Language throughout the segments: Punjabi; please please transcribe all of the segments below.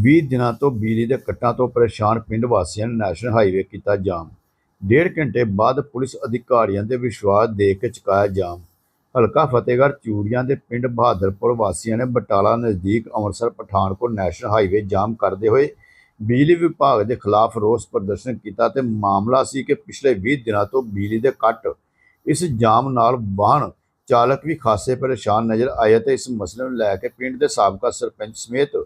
20 ਦਿਨਾਂ ਤੋਂ ਬਿਜਲੀ ਦੇ ਕੱਟਾਂ ਤੋਂ ਪਰੇਸ਼ਾਨ ਪਿੰਡ ਵਾਸੀਆਂ ਨੇ ਨੈਸ਼ਨਲ ਹਾਈਵੇ ਕੀਤਾ ਜਾਮ। ਡੇਢ ਘੰਟੇ ਬਾਅਦ ਪੁਲਿਸ ਅਧਿਕਾਰੀਆਂ ਦੇ ਵਿਸ਼ਵਾਸ ਦੇ ਕੇ ਚੁਕਾਇਆ ਜਾਮ। ਹਲਕਾ ਫਤਿਹਗੜ੍ਹ ਚੂੜੀਆਂ ਦੇ ਪਿੰਡ ਬਹਾਦਰਪੁਰ ਵਾਸੀਆਂ ਨੇ ਬਟਾਲਾ ਨਜ਼ਦੀਕ Amritsar, Pathankot national highway jam ਕਰਦੇ ਹੋਏ ਬਿਜਲੀ ਵਿਭਾਗ ਦੇ ਖਿਲਾਫ ਰੋਸ ਪ੍ਰਦਰਸ਼ਨ ਕੀਤਾ ਤੇ ਮਾਮਲਾ ਸੀ ਕਿ ਪਿਛਲੇ 20 ਦਿਨਾਂ ਤੋਂ ਬਿਜਲੀ ਦੇ ਕੱਟ ਇਸ ਜਾਮ ਨਾਲ ਵਾਹਨ ਚਾਲਕ ਵੀ ਖਾਸੇ ਪਰੇਸ਼ਾਨ ਨਜ਼ਰ ਆਏ ਤੇ ਇਸ ਮਸਲੇ ਨੂੰ ਲੈ ਕੇ ਪਿੰਡ ਦੇ ਸਾਬਕਾ ਸਰਪੰਚ ਸਮੇਤ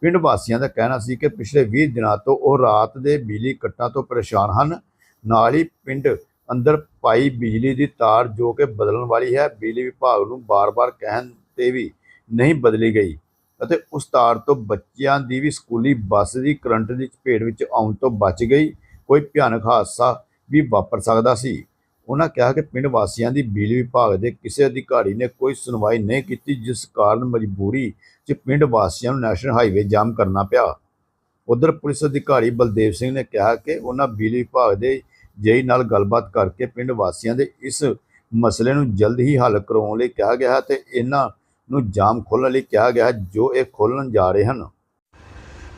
ਪਿੰਡ ਵਾਸੀਆਂ ਦਾ ਕਹਿਣਾ ਸੀ ਕਿ ਪਿਛਲੇ 20 ਦਿਨਾਂ ਤੋਂ ਉਹ ਰਾਤ ਦੇ ਬਿਜਲੀ ਕੱਟਾਂ ਤੋਂ ਪਰੇਸ਼ਾਨ ਹਨ। ਨਾਲ ਹੀ ਪਿੰਡ ਅੰਦਰ ਪਾਈ ਬਿਜਲੀ ਦੀ ਤਾਰ ਜੋ ਕਿ ਬਦਲਣ ਵਾਲੀ ਹੈ, ਬਿਜਲੀ ਵਿਭਾਗ ਨੂੰ ਬਾਰ-ਬਾਰ ਕਹਿਣ ਤੇ ਵੀ ਨਹੀਂ ਬਦਲੀ ਗਈ ਅਤੇ ਉਸ ਤਾਰ ਤੋਂ ਬੱਚਿਆਂ ਦੀ ਵੀ ਸਕੂਲੀ ਬੱਸ ਦੀ ਕਰੰਟ ਦੀ ਚਪੇਟ ਵਿੱਚ ਆਉਣ ਤੋਂ ਬਚ ਗਈ। ਕੋਈ ਭਿਆਨਕ ਹਾਦਸਾ ਵੀ ਵਾਪਰ ਸਕਦਾ ਸੀ। ਉਹਨਾਂ ਕਿਹਾ ਕਿ ਪਿੰਡ ਵਾਸੀਆਂ ਦੀ ਬਿਜਲੀ ਵਿਭਾਗ ਦੇ ਕਿਸੇ ਅਧਿਕਾਰੀ ਨੇ ਕੋਈ ਸੁਣਵਾਈ ਨਹੀਂ ਕੀਤੀ, ਜਿਸ ਕਾਰਨ ਮਜਬੂਰੀ 'ਚ ਪਿੰਡ ਵਾਸੀਆਂ ਨੂੰ ਨੈਸ਼ਨਲ ਹਾਈਵੇ ਜਾਮ ਕਰਨਾ ਪਿਆ। ਉਧਰ ਪੁਲਿਸ ਅਧਿਕਾਰੀ ਬਲਦੇਵ ਸਿੰਘ ਨੇ ਕਿਹਾ ਕਿ ਉਹਨਾਂ ਬਿਜਲੀ ਵਿਭਾਗ ਦੇ ਜੇਈ ਨਾਲ ਗੱਲਬਾਤ ਕਰਕੇ ਪਿੰਡ ਵਾਸੀਆਂ ਦੇ ਇਸ ਮਸਲੇ ਨੂੰ ਜਲਦ ਹੀ ਹੱਲ ਕਰਾਉਣ ਲਈ ਕਿਹਾ ਗਿਆ ਹੈ ਤੇ ਇਹਨਾਂ ਨੂੰ ਜਾਮ ਖੋਲ੍ਹਣ ਲਈ ਕਿਹਾ ਗਿਆ ਜੋ ਇਹ ਖੋਲਣ ਜਾ ਰਹੇ ਹਨ।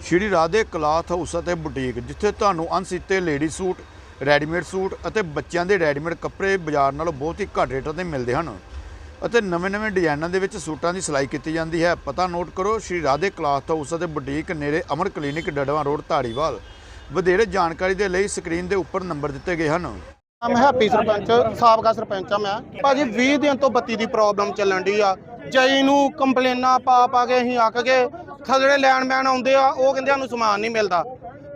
ਸ਼੍ਰੀ ਰਾਧੇ ਕਲਾਥ ਹਾਊਸ ਅਤੇ ਬੁਟੀਕ, ਜਿੱਥੇ ਤੁਹਾਨੂੰ ਅਣਸੀਤੇ ਲੇਡੀ ਸੂਟ ਰੈਡੀਮੇਡ ਸੂਟ ਅਤੇ ਬੱਚਿਆਂ ਦੇ ਰੈਡੀਮੇਡ ਕੱਪੜੇ ਬਾਜ਼ਾਰ ਨਾਲੋਂ ਬਹੁਤ ਹੀ ਘੱਟ ਰੇਟਾਂ ਤੇ ਮਿਲਦੇ ਹਨ। ਅਤੇ ਨਵੇਂ-ਨਵੇਂ ਡਿਜ਼ਾਈਨਾਂ ਦੇ ਵਿੱਚ ਸੂਟਾਂ ਦੀ ਸਿਲਾਈ ਕੀਤੀ ਜਾਂਦੀ ਹੈ। ਪਤਾ ਨੋਟ ਕਰੋ, ਸ਼੍ਰੀ ਰਾਧੇ ਕਲਾਥ ਹਾਊਸ ਅਤੇ ਬੁਟੀਕ ਨੇੜੇ ਅਮਰ ਕਲੀਨਿਕ ਡੜਵਾ ਰੋਡ, ਧਾਰੀਵਾਲ। ਵਧੇਰੇ ਜਾਣਕਾਰੀ ਦੇ ਲਈ ਸਕਰੀਨ ਦੇ ਉੱਪਰ ਨੰਬਰ ਦਿੱਤੇ ਗਏ ਹਨ। ਮੈਂ ਹੈਪੀ ਸਰਪੰਚ, ਸਾਬਕਾ ਸਰਪੰਚ ਆ ਮੈਂ। ਭਾਜੀ 20 ਦਿਨ ਤੋਂ ਬੱਤੀ ਦੀ ਪ੍ਰੋਬਲਮ ਚੱਲਣ ਦੀ ਆ। ਜਈ ਨੂੰ ਕੰਪਲੇਨਾਂ ਪਾ ਪਾ ਕੇ ਅਸੀਂ ਅੱਕ ਗਏ। ਥੱਲੜੇ ਲੈਂਡਮੈਨ ਆਉਂਦੇ ਆ, ਉਹ ਕਹਿੰਦੇ ਸਾਨੂੰ ਸਮਾਨ ਨਹੀਂ ਮਿਲਦਾ।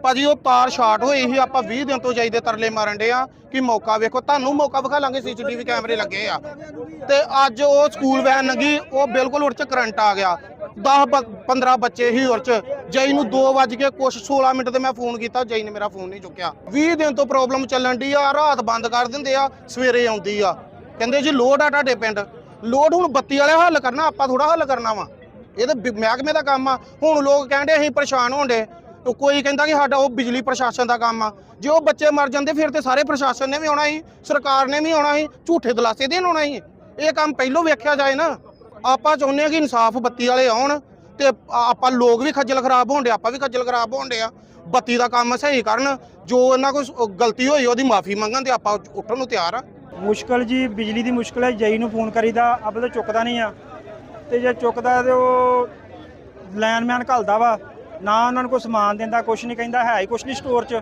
ਭਾਜੀ, ਉਹ ਤਾਰ ਸ਼ਾਰਟ ਹੋਈ ਸੀ, ਆਪਾਂ 20 ਦਿਨ ਤੋਂ ਜਾਈ ਦੇ ਤਰਲੇ ਮਾਰਨ ਡੇ ਆ ਕਿ ਮੌਕਾ ਵੇਖੋ, ਤੁਹਾਨੂੰ ਮੌਕਾ ਵਿਖਾ ਲਾਂਗੇ ਸੀਸੀਟੀਵੀ ਕੈਮਰੇ ਲੱਗੇ ਆ। ਤੇ ਅੱਜ ਉਹ ਸਕੂਲ ਵੈਨ ਲੰਗੀ ਉਹ ਬਿਲਕੁਲ ਉੱਚ ਕਰੰਟ ਆ ਗਿਆ। 10 15 ਬੱਚੇ ਹੀ ਉੱਚ ਜਈ ਨੂੰ 2 ਵੱਜ ਕੇ ਕੁਛ 16 ਮਿੰਟ ਤੇ ਮੈਂ ਫੋਨ ਕੀਤਾ, ਜਈ ਨੇ ਮੇਰਾ ਫੋਨ ਨਹੀਂ ਚੁੱਕਿਆ। 20 ਦਿਨ ਤੋਂ ਪ੍ਰੋਬਲਮ ਚੱਲਣ ਦੀ ਆ, ਰਾਤ ਬੰਦ ਕਰ ਦਿੰਦੇ ਆ, ਸਵੇਰੇ ਆਉਂਦੀ ਆ। ਕਹਿੰਦੇ ਜੀ ਲੋਡ ਆ ਤੁਹਾਡੇ ਪਿੰਡ। ਲੋਡ ਹੁਣ ਬੱਤੀ ਵਾਲੇ ਹੱਲ ਕਰਨਾ, ਆਪਾਂ ਥੋੜਾ ਹੱਲ ਕਰਨਾ ਵਾ। ਇਹ ਤਾਂ ਮਹਿਕਮੇ ਦਾ ਕੰਮ ਆ। ਹੁਣ ਲੋਕ ਕਹਿੰਦੇ ਅਸੀਂ ਪਰੇਸ਼ਾਨ ਹੋਣ ਤੇ ਕੋਈ ਕਹਿੰਦਾ ਕਿ ਸਾਡਾ ਉਹ ਬਿਜਲੀ ਪ੍ਰਸ਼ਾਸਨ ਦਾ ਕੰਮ ਆ। ਜੇ ਉਹ ਬੱਚੇ ਮਰ ਜਾਂਦੇ, ਫਿਰ ਤੇ ਸਾਰੇ ਪ੍ਰਸ਼ਾਸਨ ਨੇ ਵੀ ਆਉਣਾ ਸੀ ਸਰਕਾਰ ਨੇ ਵੀ ਆਉਣਾ ਸੀ ਝੂਠੇ ਦਲਾਸੇ ਦੇਣ ਆਉਣਾ ਸੀ ਇਹ ਕੰਮ ਪਹਿਲੋਂ ਵੇਖਿਆ ਜਾਏ ਨਾ, ਆਪਾਂ ਚਾਹੁੰਦੇ ਆ ਕਿ ਇਨਸਾਫ ਬੱਤੀ ਵਾਲੇ ਆਉਣ ਤੇ ਆਪਾਂ ਲੋਕ ਵੀ ਖੱਜਲ ਖਰਾਬ ਹੋਣ ਡੇ ਆਪਾਂ ਵੀ ਖੱਜਲ ਖਰਾਬ ਹੋਣ ਡੇ ਆ ਬੱਤੀ ਦਾ ਕੰਮ ਸਹੀ ਕਰਨ, ਜੋ ਇਹਨਾਂ ਕੋਈ ਗਲਤੀ ਹੋਈ ਉਹਦੀ ਮਾਫੀ ਮੰਗਣ ਤੇ ਆਪਾਂ ਉੱਠਣ ਨੂੰ ਤਿਆਰ ਆ। ਮੁਸ਼ਕਲ ਜੀ, ਬਿਜਲੀ ਦੀ ਮੁਸ਼ਕਲ ਹੈ, ਜਈ ਨੂੰ ਫੋਨ ਕਰੀਦਾ ਅਬਲ ਤਾਂ ਚੁੱਕਦਾ ਨਹੀਂ ਆ। ਤੇ ਜੇ ਚੁੱਕਦਾ ਤੇ ਉਹ ਲਾਈਨਮੈਨ ਘੱਲਦਾ ਵਾ। ਨਾ ਉਹਨਾਂ ਨੂੰ ਕੋਈ ਸਮਾਨ ਦਿੰਦਾ ਕੁਛ ਨਹੀਂ ਕਹਿੰਦਾ ਹੈ ਹੀ ਕੁਛ ਨਹੀਂ ਸਟੋਰ 'ਚ।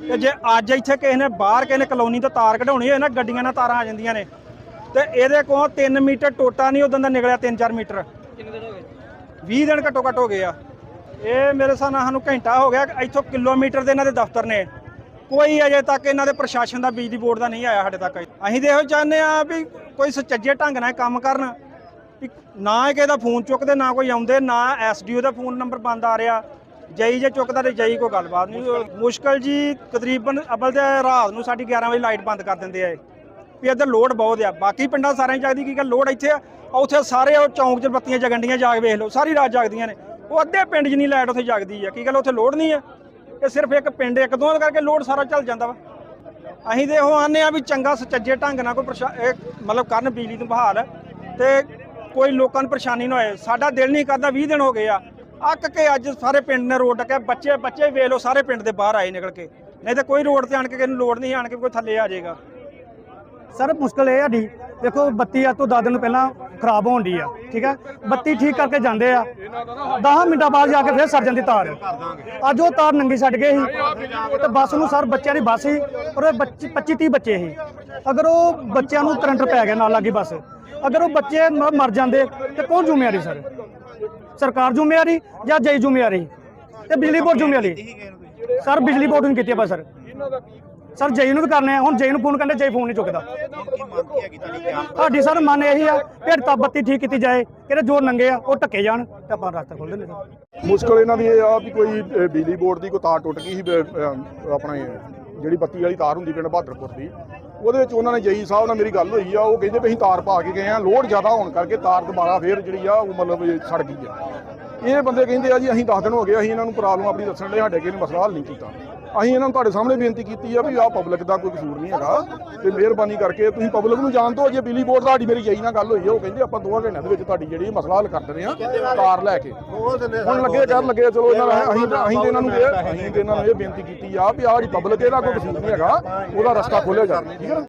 ਤੇ ਜੇ ਅੱਜ ਇੱਥੇ ਕਿਸੇ ਨੇ ਬਾਹਰ ਕਿਸੇ ਨੇ ਕਲੋਨੀ ਤੋਂ ਤਾਰ ਕਢਾਉਣੀ ਹੋਏ ਨਾ ਗੱਡੀਆਂ ਨਾਲ ਤਾਰਾਂ ਆ ਜਾਂਦੀਆਂ ਨੇ। ਤੇ ਇਹਦੇ ਕੋਲ 3 ਮੀਟਰ ਟੋਟਾ ਨਹੀਂ ਉਦੋਂ ਦਾ ਨਿਕਲਿਆ 3-4 ਮੀਟਰ। ਕਿੰਨੇ ਦਿਨ ਹੋ ਗਏ? 20 ਦਿਨ ਘੱਟੋ ਘੱਟ ਹੋ ਗਏ ਆ। ਇਹ ਮੇਰੇ ਹਿਸਾਬ ਨਾਲ ਸਾਨੂੰ ਘੰਟਾ ਹੋ ਗਿਆ ਇੱਥੋਂ ਕਿਲੋਮੀਟਰ ਦੇ ਇਹਨਾਂ ਦੇ ਦਫ਼ਤਰ ਨੇ। ਕੋਈ ਅਜੇ ਤੱਕ ਇਹਨਾਂ ਦੇ ਪ੍ਰਸ਼ਾਸਨ ਦਾ ਬਿਜਲੀ ਬੋਰਡ ਦਾ ਨਹੀਂ ਆਇਆ ਸਾਡੇ ਤੱਕ। ਅਸੀਂ ਤੇ ਇਹੋ ਚਾਹੁੰਦੇ ਆ ਵੀ ਕੋਈ ਸੁਚੱਜੇ ਢੰਗ ਨਾਲ ਕੰਮ ਕਰਨ। ਵੀ ਨਾ ਕਿਸੇ ਦਾ ਫੋਨ ਚੁੱਕਦੇ ਨਾ ਕੋਈ ਆਉਂਦੇ ਨਾ ਐਸਡੀਓ ਦਾ ਫੋਨ ਨੰਬਰ ਬੰਦ ਆ ਰਿਹਾ। ਜਈ ਜੇ ਚੁੱਕਦਾ ਤੇ ਜਈ ਕੋਈ ਗੱਲਬਾਤ ਨਹੀਂ। ਮੁਸ਼ਕਲ। ਜੀ ਤਕਰੀਬਨ ਅਬਲ ਤੇ ਰਾਤ ਨੂੰ ਸਾਡੀ 11 ਵਜੇ ਲਾਈਟ ਬੰਦ ਕਰ ਦਿੰਦੇ ਆ। ਵੀ ਇੱਧਰ ਲੋਡ ਬਹੁਤ ਆ। ਬਾਕੀ ਪਿੰਡਾਂ ਸਾਰਿਆਂ 'ਚ ਜਗਦੀ ਕੀ ਗੱਲ ਲੋਡ ਇੱਥੇ ਆ। ਉੱਥੇ ਸਾਰੇ ਉਹ ਚੌਂਕ 'ਚ ਬੱਤੀਆਂ ਜਗੰਡੀਆਂ ਜਾਗ ਵੇਖ ਲਓ ਸਾਰੀ ਰਾਤ ਜਗਦੀਆਂ ਨੇ। ਉਹ ਅੱਧੇ ਪਿੰਡ 'ਚ ਨਹੀਂ ਲਾਈਟ ਉੱਥੇ ਜਗਦੀ ਆ। ਕੀ ਗੱਲ ਉੱਥੇ ਲੋਡ ਨਹੀਂ ਆ? ਇਹ ਸਿਰਫ ਇੱਕ ਪਿੰਡ ਇੱਕ ਦੋ ਕਰਕੇ ਲੋਡ ਸਾਰਾ ਚੱਲ ਜਾਂਦਾ ਵਾ। ਅਸੀਂ ਤੇ ਉਹ ਆਨੇ ਆ ਵੀ ਚੰਗਾ ਸੁਚੱਜੇ ਢੰਗ ਨਾਲ ਕੋਈ ਮਤਲਬ ਕਰਨ ਬਿਜਲੀ ਨੂੰ ਬਹਾਲ। ਤੇ ਕੋਈ ਲੋਕਾਂ ਨੂੰ ਪਰੇਸ਼ਾਨੀ ਨਾ ਹੋਏ। ਸਾਡਾ ਦਿਲ ਨਹੀਂ ਕਰਦਾ 20 ਦਿਨ ਹੋ ਗਏ ਆ। ਅੱਕ ਕੇ ਅੱਜ ਸਾਰੇ ਪਿੰਡ ਨੇ ਰੋਡ ਟੱਕਿਆ। ਬੱਚੇ ਬੱਚੇ ਵੇਖ ਲਓ, ਸਾਰੇ ਪਿੰਡ ਦੇ ਬਾਹਰ ਆਏ ਨਿਕਲ ਕੇ। ਨਹੀਂ ਤਾਂ ਕੋਈ ਰੋਡ ਤੇ ਆਣ ਕੇ ਕਿਸੇ ਨੂੰ ਲੋੜ ਨਹੀਂ ਆਣ ਕੇ ਕੋਈ ਥੱਲੇ ਆ ਜਾਏਗਾ। ਸਰ, ਮੁਸ਼ਕਲ ਇਹ ਸਾਡੀ ਦੇਖੋ, ਬੱਤੀ ਅੱਜ ਤੋਂ 10 ਦਿਨ ਪਹਿਲਾਂ ਖਰਾਬ ਹੋਣ ਦੀ ਆ, ਠੀਕ ਹੈ? ਬੱਤੀ ਠੀਕ ਕਰਕੇ ਜਾਂਦੇ ਆ। 10 ਮਿੰਟਾਂ ਬਾਅਦ ਜਾ ਕੇ ਫਿਰ ਸਰ ਜਾਂਦੀ ਤਾਰ। ਅੱਜ ਉਹ ਤਾਰ ਨੰਗੀ ਛੱਡ ਗਏ ਸੀ। ਤੇ ਬੱਸ ਨੂੰ ਸਰ, ਬੱਚਿਆਂ ਦੀ ਬੱਸ ਸੀ ਔਰ 25 30 ਬੱਚੇ ਸੀ। ਅਗਰ ਉਹ ਬੱਚਿਆਂ ਨੂੰ ਕਰੰਟ ਪੈ ਗਿਆ ਨਾਲ ਲੱਗੀ ਬੱਸ, ਅਗਰ ਉਹ ਬੱਚੇ ਮਰ ਜਾਂਦੇ ਤੇ ਕੌਣ ਜ਼ਿੰਮੇਵਾਰੀ ਸਰ? ਸਰਕਾਰ ਜ਼ਿੰਮੇਵਾਰੀ ਜਾਂ ਜਈ ਜ਼ਿੰਮੇਵਾਰੀ? ਤੇ ਬਿਜਲੀ ਬੋਰਡ ਜ਼ਿੰਮੇਵਾਰੀ? ਸਰ, ਬਿਜਲੀ ਬੋਰਡ ਨੂੰ ਕੀਤੀ ਆ ਬਸ ਸਰ। ਸਰ ਜਈ ਨੂੰ ਵੀ ਕਰਨੇ ਆ। ਹੁਣ ਜਈ ਨੂੰ ਫੋਨ ਕਰਦੇ ਜਈ ਫੋਨ ਨਹੀਂ ਚੁੱਕਦਾ। ਸਾਡੀ ਸਰ, ਮੰਨ ਇਹੀ ਆ ਕਿ ਤਾਂ ਬੱਤੀ ਠੀਕ ਕੀਤੀ ਜਾਏ, ਕਿਹੜੇ ਜੋ ਨੰਗੇ ਆ, ਉਹ ਟੱਕੇ ਜਾਣ, ਤੇ ਆਪਾਂ ਰਸਤਾ ਖੋਲ ਦਿੰਦੇ ਸਰ। ਮੁਸ਼ਕਲ ਇਹਨਾਂ ਦੀ ਇਹ ਆ ਵੀ ਕੋਈ ਬਿਜਲੀ ਬੋਰਡ ਦੀ ਕੋਈ ਤਾਰ ਟੁੱਟ ਗਈ ਸੀ ਬ- ਆਪਣੇ ਜਿਹੜੀ ਬੱਤੀ ਵਾਲੀ ਤਾਰ ਹੁੰਦੀ ਪਿੰਡ ਬਹਾਦਰਪੁਰ ਦੀ, ਉਹਦੇ ਵਿੱਚ ਉਹਨਾਂ ਨੇ ਜਈ ਸਾਹਿਬ ਨਾਲ ਮੇਰੀ ਗੱਲ ਹੋਈ ਆ, ਉਹ ਕਹਿੰਦੇ ਵੀ ਅਸੀਂ ਤਾਰ ਪਾ ਕੇ ਗਏ ਆ, ਲੋਡ ਜ਼ਿਆਦਾ ਹੋਣ ਕਰਕੇ ਤਾਰ ਦੁਬਾਰਾ ਫੇਰ ਜਿਹੜੀ ਆ, ਉਹ ਮਤਲਬ ਸੜ ਗਈ ਆ। ਇਹ ਬੰਦੇ ਕਹਿੰਦੇ ਆ ਜੀ, ਅਸੀਂ 10 ਦਿਨ ਹੋ ਗਏ, ਅਸੀਂ ਇਹਨਾਂ ਨੂੰ ਪ੍ਰੋਬਲਮ ਆਪਣੀ ਦੱਸਣ ਲਈ, ਸਾਡੇ ਕਿਸੇ ਨੇ ਮਸਲਾ ਹੱਲ ਨਹੀਂ ਕੀਤਾ। ਅਸੀਂ ਇਹਨਾਂ ਨੂੰ ਤੁਹਾਡੇ ਸਾਹਮਣੇ ਬੇਨਤੀ ਕੀਤੀ ਆ ਵੀ ਆਹ ਪਬਲਿਕ ਦਾ ਕੋਈ ਕਸੂਰ ਨਹੀਂ ਹੈਗਾ ਤੇ ਮਿਹਰਬਾਨੀ ਕਰਕੇ ਤੁਸੀਂ ਪਬਲਿਕ ਨੂੰ ਜਾਣ ਦਿਓ, ਜੇ ਬਿਜਲੀ ਬੋਰਡ ਸਾਡੀ ਮੇਰੀ ਜਈ ਨਾਲ ਗੱਲ ਹੋਈ ਆ, ਉਹ ਕਹਿੰਦੇ ਆਪਾਂ ਦੋਵਾਂ ਘੰਟਿਆਂ ਦੇ ਵਿੱਚ ਤੁਹਾਡੀ ਜਿਹੜੀ ਮਸਲਾ ਹੱਲ ਕਰ ਦਿੰਦੇ ਆ ਕਾਰ ਲੈ ਕੇ। ਹੁਣ ਲੱਗੇ ਕਰਨ ਲੱਗੇ ਚਲੋ ਇਹਨਾਂ ਦਾ ਅਸੀਂ ਤਾਂ ਅਸੀਂ ਤੇ ਇਹਨਾਂ ਨੂੰ ਇਹ ਅਸੀਂ ਤੇ ਇਹਨਾਂ ਨੂੰ ਇਹ ਬੇਨਤੀ ਕੀਤੀ ਆ ਵੀ ਆਹ ਜਿਹੜੀ ਪਬਲਿਕ ਇਹਦਾ ਕੋਈ ਕਸੂਰ ਨਹੀਂ ਹੈਗਾ, ਉਹਦਾ ਰਸਤਾ ਖੋਲਿਆ ਜਾਵੇ, ਠੀਕ ਹੈ